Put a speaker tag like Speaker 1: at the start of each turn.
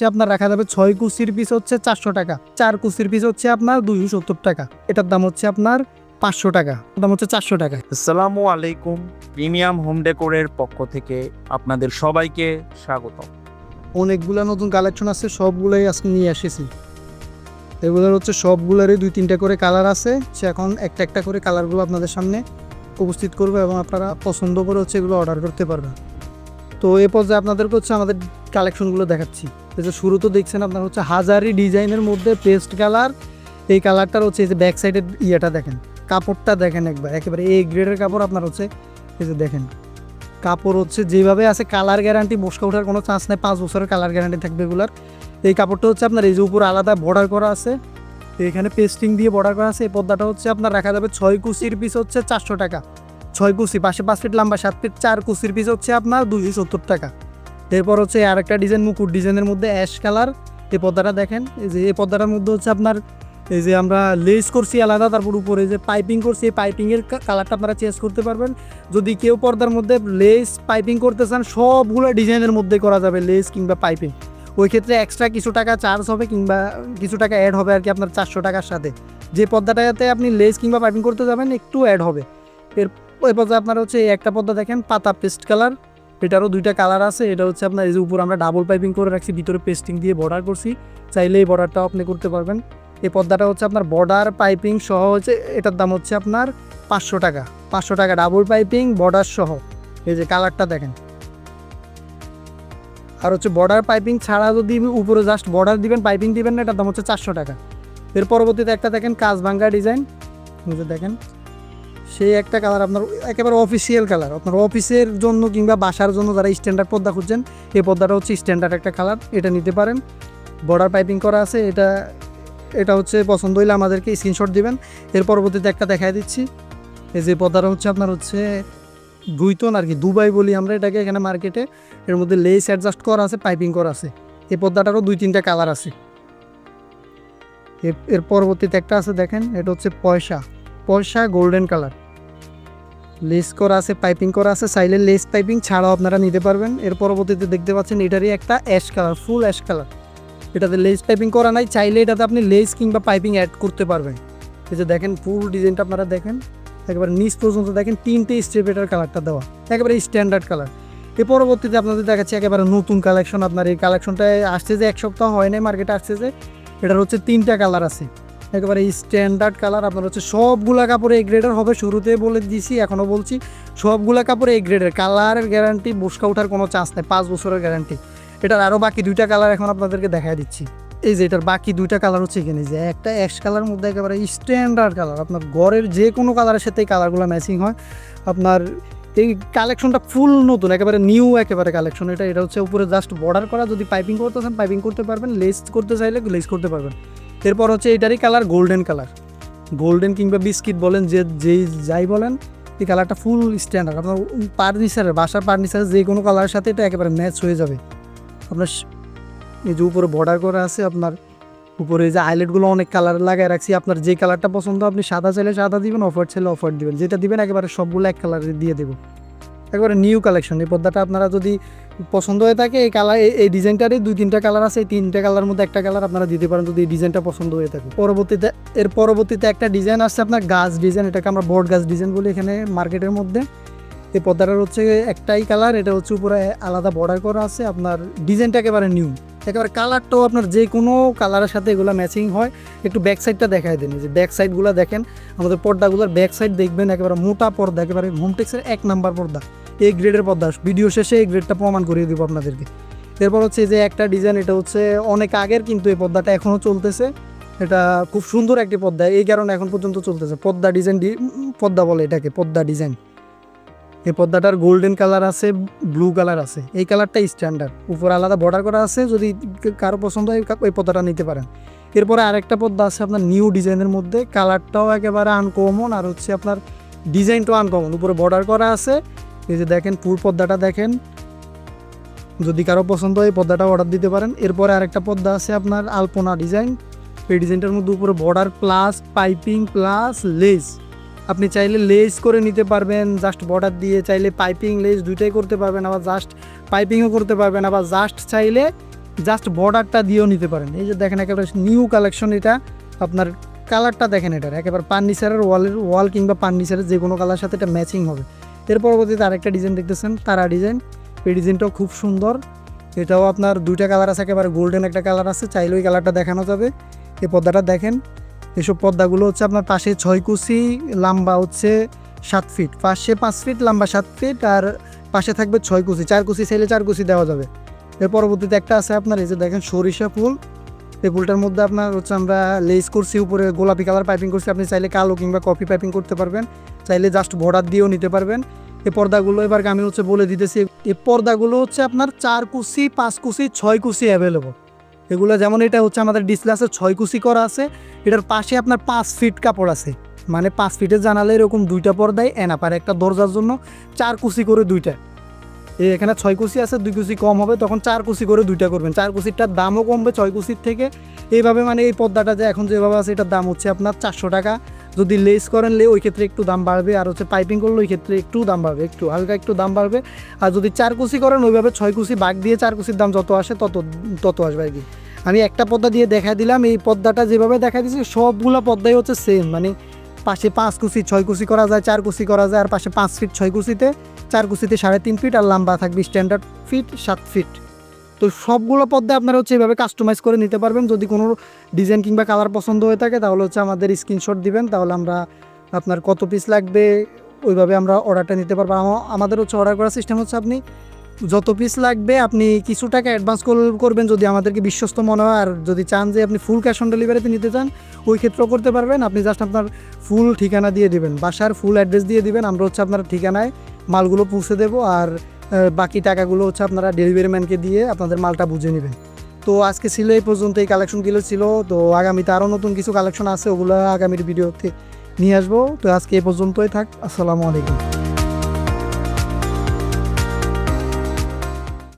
Speaker 1: হচ্ছে আপনার রাখা যাবে ছয় কুচির পিস হচ্ছে চারশো টাকা। চার কুচির পিস হচ্ছে আপনার দুইশো সত্তর টাকা। এটার দাম হচ্ছে আপনার পাঁচশো টাকা। দাম হচ্ছে চারশো টাকা।
Speaker 2: আসসালামু আলাইকুম প্রিমিয়াম হোম ডেকোরের পক্ষ থেকে আপনাদের সবাইকে স্বাগত।
Speaker 1: অনেকগুলো নতুন কালেকশন আছে সবগুলোই আজকে নিয়ে এসেছি। এগুলোর হচ্ছে সবগুলোরই দুই তিনটা করে কালার আছে। সে এখন একটা একটা করে কালারগুলো আপনাদের সামনে উপস্থিত করবে এবং আপনারা পছন্দ করে হচ্ছে এগুলো অর্ডার করতে পারবেন। তো এ পর্যায়ে আপনাদেরকে হচ্ছে আমাদের কালেকশনগুলো দেখাচ্ছি। এই যে শুরু তো দেখছেন আপনার হচ্ছে হাজারি ডিজাইনের মধ্যে পেস্ট কালার। এই কালারটার হচ্ছে এই যে ব্যাক সাইডের ইয়েটা দেখেন। কাপড়টা দেখেন একবার, একেবারে এই গ্রেডের কাপড় আপনার হচ্ছে এই যে দেখেন। কাপড় হচ্ছে যেভাবে আছে কালার গ্যারান্টি মশকা ওঠার কোনো চান্স নেই, পাঁচ বছরের কালার গ্যারান্টি থাকবে এগুলার। এই কাপড়টা হচ্ছে আপনার এই যে উপর আলাদা বর্ডার করা আছে। এখানে পেস্টিং দিয়ে বর্ডার করা আছে, এই পর্দাটা হচ্ছে আপনার রাখা যাবে ছয় কুচির পিস হচ্ছে চারশো টাকা। ছয় কুচি, পাশে পাঁচ ফিট লম্বা সাত ফিট চার কুচির পিস হচ্ছে আপনার দুইশো সত্তর টাকা। এরপর হচ্ছে আরেকটা ডিজাইন মুকুট ডিজাইনের মধ্যে অ্যাশ কালার এই পর্দাটা দেখেন, এই যে, এই পর্দাটার মধ্যে হচ্ছে আপনার, এই যে আমরা লেস করছি আলাদা, তারপর উপরে যে পাইপিং করছি, এই পাইপিংয়ের কালারটা আপনারা চেঞ্জ করতে পারবেন। যদি কেউ পর্দার মধ্যে লেস পাইপিং করতে চান, সবগুলো ডিজাইনের মধ্যে করা যাবে লেস কিংবা পাইপিং ওই ক্ষেত্রে এক্সট্রা কিছু টাকা চার্জ হবে কিংবা কিছু টাকা অ্যাড হবে আর কি আপনার চারশো টাকার সাথে। যে পর্দাটাতে আপনি লেস কিংবা পাইপিং করতে যাবেন, একটু অ্যাড হবে। এর পর্দায় আপনার হচ্ছে একটা পর্দা দেখেন, পাতা পেস্ট কালার এটারও দুইটা কালার আছে, এটা হচ্ছে আপনার এই যে উপর আমরা ডাবল পাইপিং করে রাখছি, ভিতরে পেস্টিং দিয়ে বর্ডার করছি, চাইলে এই বর্ডারটাও আপনি করতে পারবেন। এই পর্দাটা হচ্ছে আপনার বর্ডার পাইপিং সহ হচ্ছে, এটার দাম হচ্ছে আপনার পাঁচশো টাকা। পাঁচশো টাকা ডাবল পাইপিং বর্ডার সহ। এই যে কালারটা দেখেন। আর হচ্ছে বর্ডার পাইপিং ছাড়া যদি উপরে জাস্ট বর্ডার দিবেন পাইপিং দিবেন না, এটার দাম হচ্ছে চারশো টাকা। এর পরবর্তীতে একটা দেখেন কাজভাঙ্গা ডিজাইন দেখেন। সেই একটা কালার আপনার একেবারে অফিসিয়াল কালার আপনার অফিসের জন্য কিংবা বাসার জন্য যারা স্ট্যান্ডার্ড পর্দা খুঁজছেন, এই পর্দাটা হচ্ছে স্ট্যান্ডার্ড একটা কালার এটা নিতে পারেন। বর্ডার পাইপিং করা আছে, এটা এটা হচ্ছে পছন্দ হইলে আমাদেরকে স্ক্রিনশট দিবেন। এর পরবর্তীতে একটা দেখাই দিচ্ছি। এই যে পর্দাটা হচ্ছে আপনার হচ্ছে দুইতন আর কি, দুবাই বলি আমরা এটাকে এখানে মার্কেটে এর মধ্যে লেস অ্যাডজাস্ট করা আছে পাইপিং করা আছে। এই পর্দাটারও দুই তিনটা কালার আছে। এর পরবর্তীতে একটা আছে দেখেন, এটা হচ্ছে পয়সা। পয়সা গোল্ডেন কালার লেস করা আছে পাইপিং করা আছে, চাইলে লেস পাইপিং ছাড়াও আপনারা নিতে পারবেন। এর পরবর্তীতে দেখতে পাচ্ছেন এটারই একটা ash colour full ash colour এটাতে লেস পাইপিং করা নাই, চাইলে এটাতে আপনি লেস কিংবা পাইপিং অ্যাড করতে পারবেন। এই যে দেখেন ফুল ডিজাইনটা আপনারা দেখেন। একেবারে নিচ পর্যন্ত দেখেন, তিনটে স্টেপ এটার কালারটা দেওয়া। একেবারে স্ট্যান্ডার্ড কালারের পরবর্তীতে আপনাদের দেখাচ্ছি একেবারে নতুন কালেকশন আপনার। এই কালেকশনটায় আসছে যে, এক সপ্তাহ হয় নাই মার্কেটে আসছে যে, এটার হচ্ছে তিনটা কালার আছে। একেবারে স্ট্যান্ডার্ড কালার আপনার হচ্ছে সবগুলা কাপড়ে এই গ্রেডের হবে শুরুতে বলে দিয়েছি এখনও বলছি, সবগুলা কাপড়ে এই গ্রেডের কালারের গ্যারান্টি বসকা ওঠার কোনো চান্স নেই, পাঁচ বছরের গ্যারান্টি এটার আরও বাকি দুইটা কালার এখন আপনাদেরকে দেখা দিচ্ছি। এই যে এটার বাকি দুইটা কালার হচ্ছে এখানে যে একটা অ্যাশ কালার মধ্যে একেবারে স্ট্যান্ডার্ড কালার আপনার ঘরের যে কোনো কালারের সাথে এই কালারগুলো ম্যাচিং হয়। আপনার এই কালেকশনটা ফুল নতুন, একেবারে নিউ একেবারে কালেকশন এটা এটা হচ্ছে উপরে জাস্ট বর্ডার করা, যদি পাইপিং করতে চান পাইপিং করতে পারবেন লেস করতে চাইলে লেস করতে পারবেন। এরপর হচ্ছে এটারই কালার গোল্ডেন কালার গোল্ডেন কিংবা বিস্কিট বলেন, যে, যেই যাই বলেন, এই কালারটা ফুল স্ট্যান্ডার্ড আপনার ফার্নিচারের বাসার ফার্নিচারের যে কোনো কালারের সাথে এটা একেবারে ম্যাচ হয়ে যাবে। আপনার এই যে উপরে বর্ডার করা আছে, আপনার উপরে যে আইলেটগুলো অনেক কালার লাগায় রাখছি, আপনার যে কালারটা পছন্দ আপনি সাদা চাইলে সাদা দিবেন অফার চাইলে অফার দিবেন। যেটা দিবেন একেবারে সবগুলো এক কালারে দিয়ে দেবো। একেবারে নিউ কালেকশন এই পর্দাটা আপনারা যদি পছন্দ হয়ে থাকে, এই কালার এই ডিজাইনটারই দুই, তিনটা কালার আছে। এই তিনটা কালার মধ্যে একটা কালার আপনারা দিতে পারেন যদি এই ডিজাইনটা পছন্দ হয়ে থাকে। পরবর্তীতে, এর পরবর্তীতে একটা ডিজাইন আসছে আপনার গাছ ডিজাইন এটাকে আমরা বট গাছ ডিজাইন বলি এখানে মার্কেটের মধ্যে। এই পর্দাটার হচ্ছে একটাই কালার এটা হচ্ছে উপরে আলাদা বর্ডার করা আছে। আপনার ডিজাইনটা একেবারে নিউ একেবারে কালারটাও আপনার যে কোনো কালারের সাথে এগুলো ম্যাচিং হয়। একটু ব্যাক সাইডটা দেখায় দেন। যে ব্যাক সাইডগুলো দেখেন, আমাদের পর্দাগুলোর ব্যাক সাইড দেখবেন, একেবারে মোটা পর্দা, একেবারে হোমটেক্সের এক নাম্বার পর্দা। এই গ্রেডের পর্দা ভিডিও শেষে এই গ্রেডটা প্রমাণ করিয়ে দেবো আপনাদেরকে। এরপর হচ্ছে যে একটা ডিজাইন এটা হচ্ছে অনেক আগের, কিন্তু এই পর্দাটা এখনও চলতেছে। এটা খুব সুন্দর একটি পর্দা এই কারণে এখন পর্যন্ত চলতেছে। পদ্মা ডিজাইন পর্দা বলে এটাকে, পদ্মা ডিজাইন এই পর্দাটার গোল্ডেন কালার আছে ব্লু কালার আছে। এই কালারটা স্ট্যান্ডার্ড উপর আলাদা বর্ডার করা আছে, যদি কারও পছন্দ হয় ওই পর্দাটা নিতে পারেন। এরপরে আরেকটা পর্দা আছে আপনার নিউ ডিজাইনের মধ্যে। কালারটাও একেবারে আনকমন আর হচ্ছে আপনার ডিজাইনটাও আনকমন উপরে বর্ডার করা আছে এই যে দেখেন, পুর পর্দাটা দেখেন। যদি কারও পছন্দ হয়, এই পর্দাটা অর্ডার দিতে পারেন। এরপরে আরেকটা পর্দা আছে আপনার আলপনা ডিজাইন। এই ডিজাইনটার মধ্যে উপরে border plus piping plus lace আপনি চাইলে লেস করে নিতে পারবেন জাস্ট বর্ডার দিয়ে। চাইলে পাইপিং লেস দুইটাই করতে পারবেন, আবার জাস্ট পাইপিংও করতে পারবেন। আবার জাস্ট চাইলে জাস্ট বর্ডারটা দিয়েও নিতে পারেন। এই যে দেখেন, একেবারে নিউ কালেকশন এটা। আপনার কালারটা দেখেন এটার। একেবারে পান্নিসারের ওয়ালের ওয়াল কিংবা পান্নিসারের যে কোনো কালার সাথে এটা ম্যাচিং হবে। এর পরবর্তীতে আরেকটা ডিজাইন দেখতেছেন, তারা ডিজাইন এই ডিজাইনটাও খুব সুন্দর। এটাও আপনার দুইটা কালার আছে, একেবারে গোল্ডেন একটা কালার আছে, চাইলে ওই কালারটা দেখানো যাবে। এই পর্দাটা দেখেন, এসব পর্দাগুলো হচ্ছে আপনার পাশে ছয় কুচি, লম্বা হচ্ছে সাত ফিট পাশে পাঁচ ফিট লম্বা সাত ফিট আর পাশে থাকবে ছয় কুচি। চার কুচি চাইলে চার কুচি দেওয়া যাবে। এর পরবর্তীতে একটা আছে আপনার, এই যে দেখেন সরিষা ফুল। এই ফুলটার মধ্যে আপনার হচ্ছে আমরা লেস করছি, উপরে গোলাপি কালার পাইপিং করছি। আপনি চাইলে কালো কিংবা কফি পাইপিং করতে পারবেন। চাইলে জাস্ট বর্ডার দিয়েও নিতে পারবেন। এই পর্দাগুলো এবার আমি হচ্ছে বলে দিতেছি। এই পর্দাগুলো হচ্ছে আপনার চার কুচি, পাঁচ কুসি ছয় কুচি অ্যাভেলেবল এগুলো যেমন এটা হচ্ছে আমাদের ডিসপ্লে আছে, ছয় কুচি করা আছে। এটার পাশে আপনার পাঁচ ফিট কাপড় আছে। মানে পাঁচ ফিটের জানালে এরকম দুইটা পর্দায় এনা পারে একটা দরজার জন্য চার কুচি করে দুইটা। এখানে ছয় কুচি আছে, দুই কুচি কম হবে, তখন চার কুচি করে দুইটা করবেন। চার কুচিটার দামও কমবে ছয় কুচির থেকে। এইভাবে মানে এই পর্দাটা যে এখন যেভাবে আছে, এটার দাম হচ্ছে আপনার চারশো টাকা। যদি লেস করেন, লে ওই ক্ষেত্রে একটু দাম বাড়বে, আর হচ্ছে পাইপিং করলে ওই ক্ষেত্রে একটু দাম বাড়বে, একটু হালকা একটু দাম বাড়বে। আর যদি চার কুচি করেন, ওইভাবে ছয় কুচি বাগ দিয়ে চার কুচির দাম যত আসে, তত তত আসবে আর কি। আমি একটা পর্দা দিয়ে দেখা দিলাম, এই পর্দাটা যেভাবে দেখা দিয়েছি সবগুলো পর্দাই হচ্ছে সেম মানে পাশে পাঁচ কুচি ছয় কুচি করা যায়, চার কুচি করা যায়, আর পাশে পাঁচ ফিট ছয় কুচিতে চার কুচিতে সাড়ে তিন ফিট আর লম্বা থাকবে স্ট্যান্ডার্ড ফিট সাত ফিট তো সবগুলো পদ্মে আপনারা হচ্ছে এভাবে কাস্টমাইজ করে নিতে পারবেন। যদি কোনো ডিজাইন কিংবা কালার পছন্দ হয়ে থাকে, তাহলে হচ্ছে আমাদের স্ক্রিনশট দিবেন। তাহলে আমরা আপনার কত পিস লাগবে, ওইভাবে আমরা অর্ডারটা নিতে পারব। আমাদের হচ্ছে অর্ডার করার সিস্টেম হচ্ছে আপনি যত পিস লাগবে, আপনি কিছু টাকা অ্যাডভান্স করবেন যদি আমাদেরকে বিশ্বস্ত মনে হয়। আর যদি চান যে আপনি ফুল ক্যাশ অন ডেলিভারিতে নিতে চান, ওই ক্ষেত্রেও করতে পারবেন। আপনি জাস্ট আপনার ফুল ঠিকানা দিয়ে দিবেন। বাসার ফুল অ্যাড্রেস দিয়ে দিবেন। আমরা হচ্ছে আপনার ঠিকানায় মালগুলো পৌঁছে দেবো আর বাকি টাকাগুলো হচ্ছে আপনারা ডেলিভারি ম্যানকে দিয়ে আপনাদের মালটা বুঝে নেবেন। তো আজকে ছিল এই পর্যন্ত এই কালেকশনগুলো ছিল, তো আগামীতে আরও নতুন কিছু কালেকশন আছে, ওগুলো আগামীর ভিডিওতে নিয়ে আসব। তো আজকে এই পর্যন্তই থাক, আসসালামু আলাইকুম।